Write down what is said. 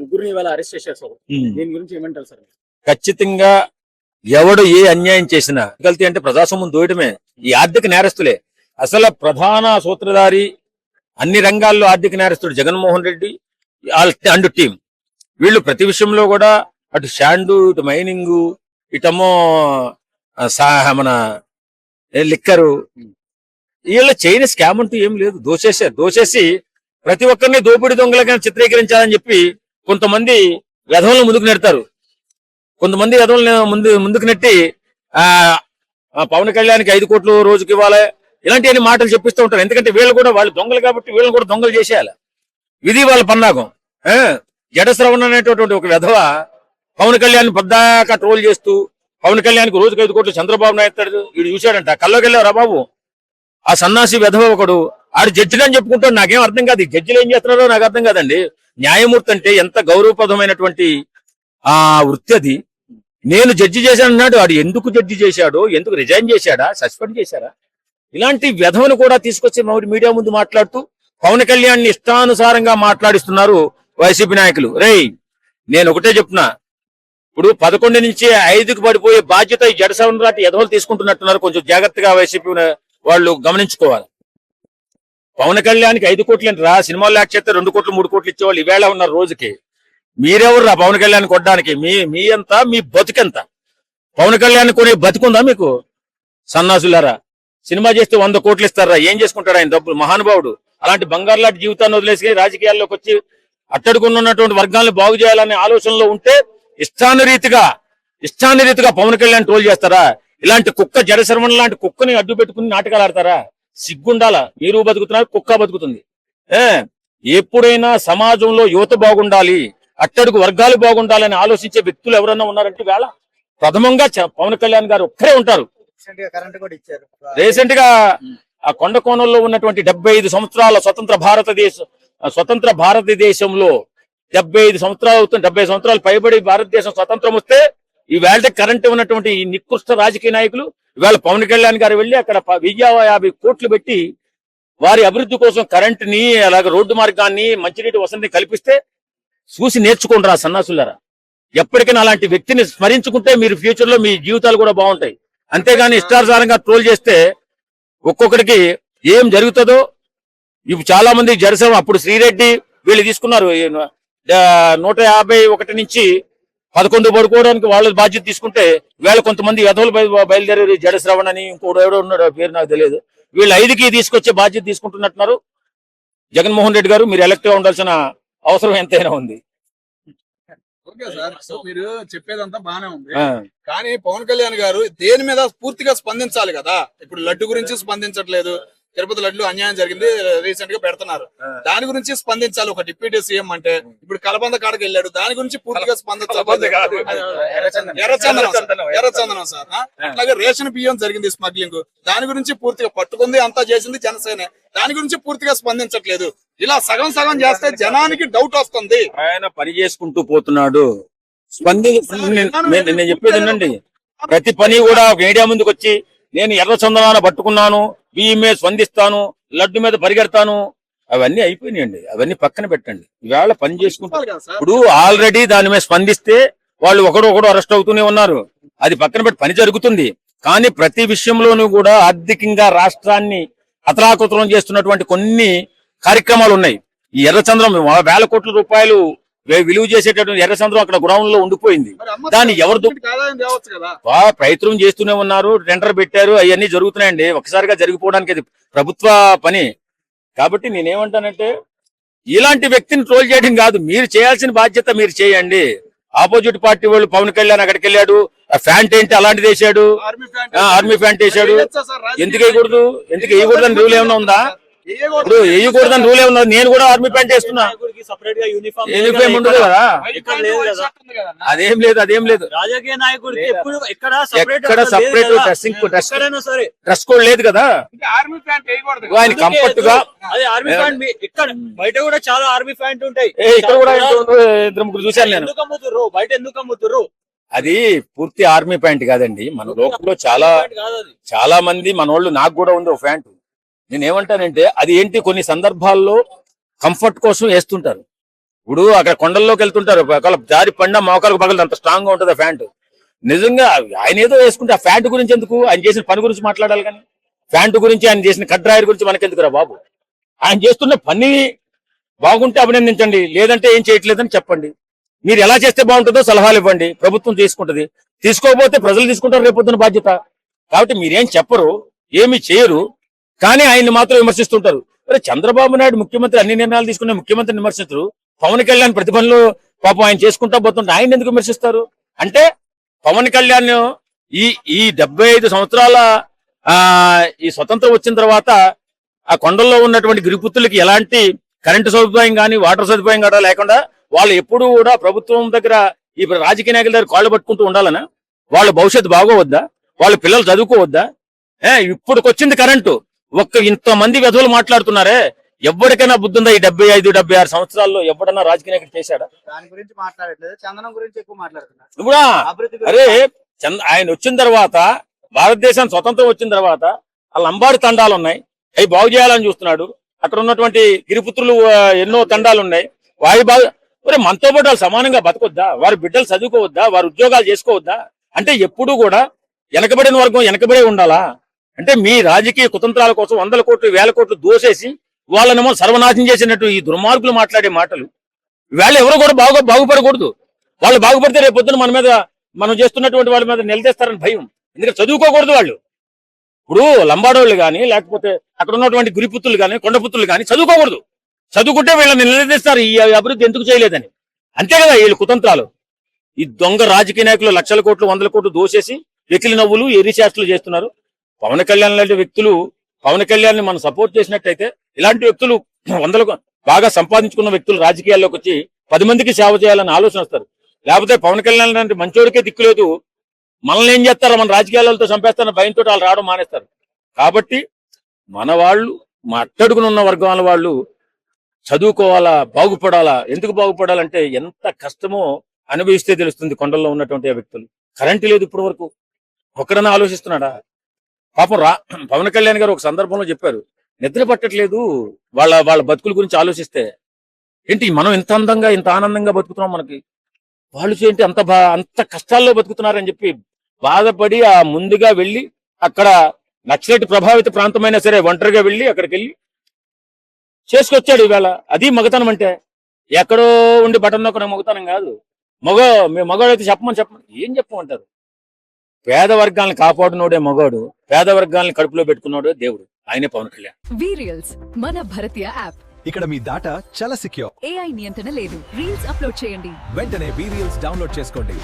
ముగ్గురిని ఇవాళ అరెస్ట్ ఉమ్. దీని గురించి ఏమంటారు సార్ ఖచ్చితంగా ఎవడు ఏ అన్యాయం చేసినా గల్తీ అంటే ప్రజాస్వామ్యం దోయడమే. ఈ ఆర్థిక నేరస్తులే. అసలు ప్రధాన సూత్రధారి అన్ని రంగాల్లో ఆర్థిక నేరస్తుడు జగన్మోహన్ రెడ్డి అండ్ టీం వీళ్ళు ప్రతి విషయంలో కూడా అటు శాండు ఇటు మైనింగ్ ఇటమో మన లిక్కరు. వీళ్ళ చైన స్కామ్ అంటూ ఏం లేదు. దోచేసారు దోచేసి ప్రతి ఒక్కరిని దోపిడి దొంగలుగా చిత్రీకరించాలని చెప్పి కొంతమంది వ్యధంలో ముందుకు నెడతారు. కొంతమంది వ్యధంలో ముందు ముందుకు నెట్టి ఆ పవన్ కళ్యాణ్కి ఐదు కోట్లు రోజుకి ఇవ్వాలి. ఇలాంటి మాటలు చెప్పిస్తూ ఉంటారు. ఎందుకంటే వీళ్ళు కూడా వాళ్ళు దొంగలు కాబట్టి వీళ్ళని కూడా దొంగలు చేసేయాలి. ఇది వాళ్ళ పన్నాగం. జడశ్రవణ అనేటటువంటి ఒక విధవ పవన్ కళ్యాణ్ పద్దాకా ట్రోల్ చేస్తూ పవన్ కళ్యాణ్కి రోజుకి ఐదు కోట్లు చంద్రబాబు నాయుడు వీడు చూశాడంట. కల్లోకి వెళ్ళారా బాబు. ఆ సన్నాసి విధవ ఒకడు ఆడు జడ్జిలు అని చెప్పుకుంటాడు నాకేం అర్థం కాదు. జడ్జిలు ఏం చేస్తున్నారో నాకు అర్థం కాదండి. న్యాయమూర్తి అంటే ఎంత గౌరవప్రదమైనటువంటి ఆ వృత్తి అది. నేను జడ్జి చేశానన్నాడు ఆడు ఎందుకు జడ్జి చేశాడో ఎందుకు రిజైన్ చేశాడా సస్పెండ్ చేశాడా ఇలాంటి వ్యధవను కూడా తీసుకొచ్చి మరి మీడియా ముందు మాట్లాడుతూ పవన్ కళ్యాణ్ ఇష్టానుసారంగా మాట్లాడిస్తున్నారు వైసీపీ నాయకులు. రేయ్ నేను ఒకటే చెప్తున్నా. ఇప్పుడు పదకొండు నుంచి ఐదుకు పడిపోయే బాధ్యత ఈ జడసవన్ రాటి ఎదవలు తీసుకుంటున్నట్టున్నారు. కొంచెం జాగ్రత్తగా వైసీపీ వాళ్ళు గమనించుకోవాలి. పవన్ కళ్యాణ్కి ఐదు కోట్లు రా? సినిమాలు యాక్ట్ చేస్తే రెండు కోట్లు మూడు కోట్లు ఇచ్చేవాళ్ళు ఈవేళ ఉన్నారు రోజుకి. మీరెవరురా పవన్ కళ్యాణ్ కొట్టడానికి? మీ మీ ఎంత? మీ బతుకెంత? పవన్ కళ్యాణ్ కొనే బతుకుందా మీకు? సన్నాసులారా సినిమా చేస్తే వంద కోట్లు ఇస్తారా? ఏం చేసుకుంటాడు ఆయన డబ్బులు? మహానుభావుడు. అలాంటి బంగారు లాంటి జీవితాన్ని వదిలేసి రాజకీయాల్లోకి వచ్చి అట్టడుకున్నటువంటి వర్గాలను బాగు చేయాలనే ఆలోచనలో ఉంటే ఇష్టానురీతిగా ఇష్టానురీతిగా పవన్ కళ్యాణ్ ట్రోల్ చేస్తారా? ఇలాంటి కుక్క జడశర్మణ లాంటి కుక్కని అడ్డు పెట్టుకుని నాటకాలు ఆడతారా? సిగ్గుండాల. మీరు బతుకుతున్నారు కుక్క బతుకుతుంది. ఏ? ఎప్పుడైనా సమాజంలో యువత బాగుండాలి అట్టడుగు వర్గాలు బాగుండాలని ఆలోచించే వ్యక్తులు ఎవరన్నా ఉన్నారంటే వేళ? ప్రథమంగా పవన్ కళ్యాణ్ గారు ఒక్కరే ఉంటారు. రీసెంట్గా ఆ కొండ కోణంలో ఉన్నటువంటి డెబ్బై ఐదు సంవత్సరాల స్వతంత్ర భారతదేశ స్వతంత్ర భారతదేశంలో డెబ్బై ఐదు సంవత్సరాలు అవుతుంది డెబ్బై సంవత్సరాలు పైబడి భారతదేశం స్వతంత్రం వస్తే ఈ కరెంట్ ఉన్నటువంటి ఈ నికృష్ట రాజకీయ నాయకులు ఇవాళ పవన్ కళ్యాణ్ గారు వెళ్ళి అక్కడ వెయ్యి యాభై కోట్లు పెట్టి వారి అభివృద్ధి కోసం కరెంట్ని అలాగే రోడ్డు మార్గాన్ని మంచినీటి వసతిని కల్పిస్తే చూసి నేర్చుకోండి సన్నాసులారా. ఎప్పటికైనా అలాంటి వ్యక్తిని స్మరించుకుంటే మీరు ఫ్యూచర్లో మీ జీవితాలు కూడా బాగుంటాయి. అంతేగాని ఇష్టానుసారంగా ట్రోల్ చేస్తే ఒక్కొక్కరికి ఏం జరుగుతుందో ఇప్పుడు చాలా మంది జనసేన అప్పుడు శ్రీరెడ్డి వీళ్ళు తీసుకున్నారు నూట యాభై ఒకటి నుంచి పదకొండు పడుకోవడానికి వాళ్ళ బాధ్యత తీసుకుంటే వీళ్ళ కొంతమంది యథవులు బయలుదేరారు జడ శ్రవణ్ అని ఇంకోటి ఎవడో ఉన్నాడు పేరు నాకు తెలియదు. వీళ్ళు ఐదుకి తీసుకొచ్చే బాధ్యత తీసుకుంటున్నట్టున్నారు. జగన్మోహన్ రెడ్డి గారు మీరు ఎలక్ట్గా ఉండాల్సిన అవసరం ఎంతైనా ఉంది. ఓకే సార్ మీరు చెప్పేదంతా బానే ఉంది. కానీ పవన్ కళ్యాణ్ గారు దేని మీద పూర్తిగా స్పందించాలి కదా? ఇప్పుడు లడ్డు గురించి స్పందించట్లేదు. తిరుపతి లడ్డు అన్యాయం జరిగింది రీసెంట్గా పెడుతున్నారు. దాని గురించి స్పందించాలి. ఒక డిప్యూటీ సీఎం అంటే ఇప్పుడు కలబంద కాడకి వెళ్ళాడు. దాని గురించి పూర్తిగా. స్పందించాలి. ఎర్రచందనం సార్. ఎర్రచందనం సార్? అట్లాగే రేషన్ బియ్యం జరిగింది స్మగ్లింగ్. దాని గురించి పూర్తిగా పట్టుకుంది అంతా చేసింది జనసేన. దాని గురించి పూర్తిగా స్పందించట్లేదు. ఇలా సగం సగం చేస్తే జనానికి డౌట్ వస్తుంది. ఆయన పని చేసుకుంటూ పోతున్నాడు. స్పంది నేను చెప్పేది ప్రతి పని కూడా మీడియా ముందుకు వచ్చి నేను ఎర్ర చందనాన పట్టుకున్నాను బియ్యం మీద స్పందిస్తాను లడ్డు మీద పరిగెడతాను. అవన్నీ అయిపోయినాయండి. అవన్నీ పక్కన పెట్టండి. ఇవాళ పని చేసుకుంటూ చెప్పాలి కదా సార్. ఇప్పుడు ఆల్రెడీ దాని మీద స్పందిస్తే వాళ్ళు ఒకడు ఒకడు అరెస్ట్ అవుతూనే ఉన్నారు. అది పక్కన పెట్టి పని జరుగుతుంది. కానీ ప్రతి విషయంలోనూ కూడా ఆర్థికంగా రాష్ట్రాన్ని అతలాకుతలం చేస్తున్నటువంటి కొన్ని కార్యక్రమాలు ఉన్నాయి. ఈ ఎర్రచంద్రం వేల కోట్ల రూపాయలు విలువ చేసేటటువంటి ఎర్రచంద్రం అక్కడ గ్రౌండ్లో ఉండిపోయింది దాన్ని ఎవరు ప్రయత్నం చేస్తూనే ఉన్నారు టెండర్ పెట్టారు అవన్నీ జరుగుతున్నాయండి. ఒకసారిగా జరిగిపోవడానికి అది ప్రభుత్వ పని. కాబట్టి నేనేమంటానంటే ఇలాంటి వ్యక్తిని ట్రోల్ చేయడం కాదు. మీరు చేయాల్సిన బాధ్యత మీరు చేయండి. ఆపోజిట్ పార్టీ వాళ్ళు పవన్ కళ్యాణ్ అక్కడికి వెళ్ళాడు ఆ ఫ్యాంట్ ఏంటి అలాంటిది వేసాడు ఆర్మీ ప్యాంట్ వేసాడు ఎందుకు వేయకూడదు? ఎందుకు వేయకూడదని రూల్ ఏమైనా ఉందా? వేయకూడదు. ఇప్పుడు వేయకూడదని రూల్ ఏమన్నా? నేను కూడా ఆర్మీ ప్యాంట్ వేస్తున్నా. సపరేట్గా యూనిఫామ్ ఉండదు కదా. అదేం లేదు అదేం లేదు. రాజకీయ నాయకుడికి. ఎప్పుడు ఎక్కడ ఎక్కడ ఎక్కడైనా సరే. డ్రెస్ కోడ్ లేదు కదా. ఆర్మీ ప్యాంట్ వేయకూడదు. ఆయన కంఫర్ట్గా అదే ఆర్మీ ప్యాంట్ ఇక్కడ బయట కూడా చాలా ఆర్మీ ప్యాంట్ ఉంటాయి. ఇక్కడ కూడా ఇద్దరు ముగ్గురు చూశాను నేను. ఎందుకు అమ్ముతుర్రు? బయట ఎందుకు అమ్ముతుర్రు? అది పూర్తి ఆర్మీ ప్యాంట్ కాదండి. మన లోకంలో చాలా చాలా మంది మనోళ్ళు నాకు కూడా ఉంది ఒక ప్యాంటు. నేను ఏమంటానంటే అది ఏంటి కొన్ని సందర్భాల్లో కంఫర్ట్ కోసం వేస్తుంటారు. ఇప్పుడు అక్కడ కొండల్లోకి వెళ్తుంటారు. ఒకవేళ దారి పండ మోకాలకు పగలదు అంత స్ట్రాంగ్గా ఉంటుంది ఆ ప్యాంటు. నిజంగా ఆయన ఏదో వేసుకుంటే ఆ ప్యాంటు గురించి ఎందుకు? ఆయన చేసిన పని గురించి మాట్లాడాలి కానీ. ప్యాంటు గురించి ఆయన చేసిన కడ్రాయర్ గురించి మనకెందుకురా బాబు? ఆయన చేస్తున్న పని బాగుంటే అభినందించండి. లేదంటే ఏం చేయట్లేదని చెప్పండి. మీరు ఎలా చేస్తే బాగుంటుందో సలహాలు ఇవ్వండి. ప్రభుత్వం తీసుకుంటది. తీసుకోకపోతే ప్రజలు తీసుకుంటారు రేపొద్దున బాధ్యత. కాబట్టి మీరేం చెప్పరు ఏమి చేయరు. కానీ ఆయన్ని మాత్రం విమర్శిస్తుంటారు. అరే చంద్రబాబు నాయుడు ముఖ్యమంత్రి అన్ని నిర్ణయాలు తీసుకునే ముఖ్యమంత్రిని విమర్శిస్తారు. పవన్ కళ్యాణ్ ప్రతిభటనలు పాపం ఆయన చేసుకుంటా పోతుంటే ఆయన ఎందుకు విమర్శిస్తారు? అంటే పవన్ కళ్యాణ్ ఈ ఈ డెబ్బై ఐదు సంవత్సరాల ఆ ఈ స్వతంత్రం వచ్చిన తర్వాత ఆ కొండల్లో ఉన్నటువంటి గిరిపుత్తులకి ఎలాంటి కరెంటు సదుపాయం కానీ వాటర్ సదుపాయం కూడా లేకుండా వాళ్ళు ఎప్పుడూ కూడా ప్రభుత్వం దగ్గర ఈ రాజకీయ నాయకుల దగ్గర కాళ్ళు పట్టుకుంటూ ఉండాలనా? వాళ్ళ భవిష్యత్తు బాగోవద్దా? వాళ్ళ పిల్లలు చదువుకోవద్దా? ఇప్పుడు ఇప్పుడుకొచ్చింది కరెంటు. ఒక్క ఇంతమంది విధులు మాట్లాడుతున్నారే? ఎవరికైనా బుద్ధి ఉందా ఈ డెబ్బై ఐదు డెబ్బై ఆరు సంవత్సరాల్లో ఎవడన్నా రాజకీయ నాయకుడు చేశాడా? దాని గురించి మాట్లాడట్లేదు. చందనం గురించి ఎక్కువ మాట్లాడుతున్నారు. ఇప్పుడా అభివృద్ధి అరే చంద ఆయన వచ్చిన తర్వాత భారతదేశం స్వతంత్రం వచ్చిన తర్వాత ఆ లంబాడి తండాలు ఉన్నాయి అవి బాగు చేయాలని చూస్తున్నాడు. అక్కడ ఉన్నటువంటి గిరిపుత్రులు ఎన్నో తండాలు ఉన్నాయి వారి బాగు మరి మనతో పాటు వాళ్ళు సమానంగా బతకొద్దా? వారి బిడ్డలు చదువుకోవద్దా? వారి ఉద్యోగాలు చేసుకోవద్దా? అంటే ఎప్పుడూ కూడా వెనకబడిన వర్గం వెనకబడే ఉండాలా? అంటే మీ రాజకీయ కుతంత్రాల కోసం వందల కోట్లు వేల కోట్లు దోసేసి వాళ్ళనేమో సర్వనాశనం చేసినట్టు ఈ దుర్మార్గులు మాట్లాడే మాటలు వీళ్ళు ఎవరు కూడా బాగు బాగుపడకూడదు. వాళ్ళు బాగుపడితే రేపు పొద్దున మన మీద మనం చేస్తున్నటువంటి వాళ్ళ మీద నిలదీస్తారని భయం. ఎందుకంటే చదువుకోకూడదు వాళ్ళు. ఇప్పుడు లంబాడోళ్ళు కానీ లేకపోతే అక్కడ ఉన్నటువంటి గురిపుత్రులు కానీ కొండపుత్రులు కానీ చదువుకోకూడదు. చదువుకుంటే వీళ్ళని నిలదీస్తారు. ఈ అభివృద్ధి ఎందుకు చేయలేదని. అంతే కదా వీళ్ళు కుతంత్రాలు. ఈ దొంగ రాజకీయ నాయకులు లక్షల కోట్లు వందల కోట్లు దోసేసి వెకిలి నవ్వులు ఎరిశాస్త్రులు చేస్తున్నారు. పవన్ కళ్యాణ్ లాంటి వ్యక్తులు పవన్ కళ్యాణ్ని మనం సపోర్ట్ చేసినట్టయితే ఇలాంటి వ్యక్తులు వందల బాగా సంపాదించుకున్న వ్యక్తులు రాజకీయాల్లోకి వచ్చి పది మందికి సేవ చేయాలని ఆలోచన వస్తారు. లేకపోతే పవన్ కళ్యాణ్ లాంటి మంచోడికే దిక్కులేదు మనల్ని ఏం చేస్తారో? మన రాజకీయాలతో చంపేస్తారని భయంతో వాళ్ళు రావడం మానేస్తారు. కాబట్టి మన వాళ్ళు మా అట్టడుగున ఉన్న వర్గాల వాళ్ళు చదువుకోవాలా బాగుపడాలా ఎందుకు బాగుపడాలంటే ఎంత కష్టమో అనుభవిస్తే తెలుస్తుంది కొండల్లో ఉన్నటువంటి ఆ వ్యక్తులు. కరెంటు లేదు ఇప్పటి వరకు ఒక్కడన్నా ఆలోచిస్తున్నాడా? పాపం రా పవన్ కళ్యాణ్ గారు ఒక సందర్భంలో చెప్పారు నిద్ర పట్టట్లేదు వాళ్ళ వాళ్ళ బతుకుల గురించి ఆలోచిస్తే. ఏంటి మనం ఇంత అందంగా ఇంత ఆనందంగా బతుకుతున్నాం మనకి? వాళ్ళు ఏంటి అంత బా అంత కష్టాల్లో బతుకుతున్నారని చెప్పి బాధపడి ఆ ముందుగా వెళ్ళి అక్కడ నక్సలైట్ ప్రభావిత ప్రాంతమైనా సరే ఒంటరిగా వెళ్ళి అక్కడికి వెళ్ళి చేసుకొచ్చాడు ఈవేళ అది మగతనం అంటే. ఎక్కడో ఉండి బటన్ నొక్కడం మగతనం కాదు. మగ మీ మగవాడైతే చెప్పమని చెప్పమని ఏం చెప్పమంటారు? పేద వర్గాలను కాపాడునోడే మగవాడు పేద వర్గాలను కడుపులో పెట్టుకున్నాడే దేవుడు ఆయనే పవన్ కళ్యాణ్. వీరియల్స్ మన భారతీయ యాప్. ఇక్కడ మీ డాటా చాలా సిక్యూర్ ఏఐ నియంత్రణ లేదు రీల్స్ అప్లోడ్ చేయండి. వెంటనే బీరియల్స్ డౌన్లోడ్ చేసుకోండి.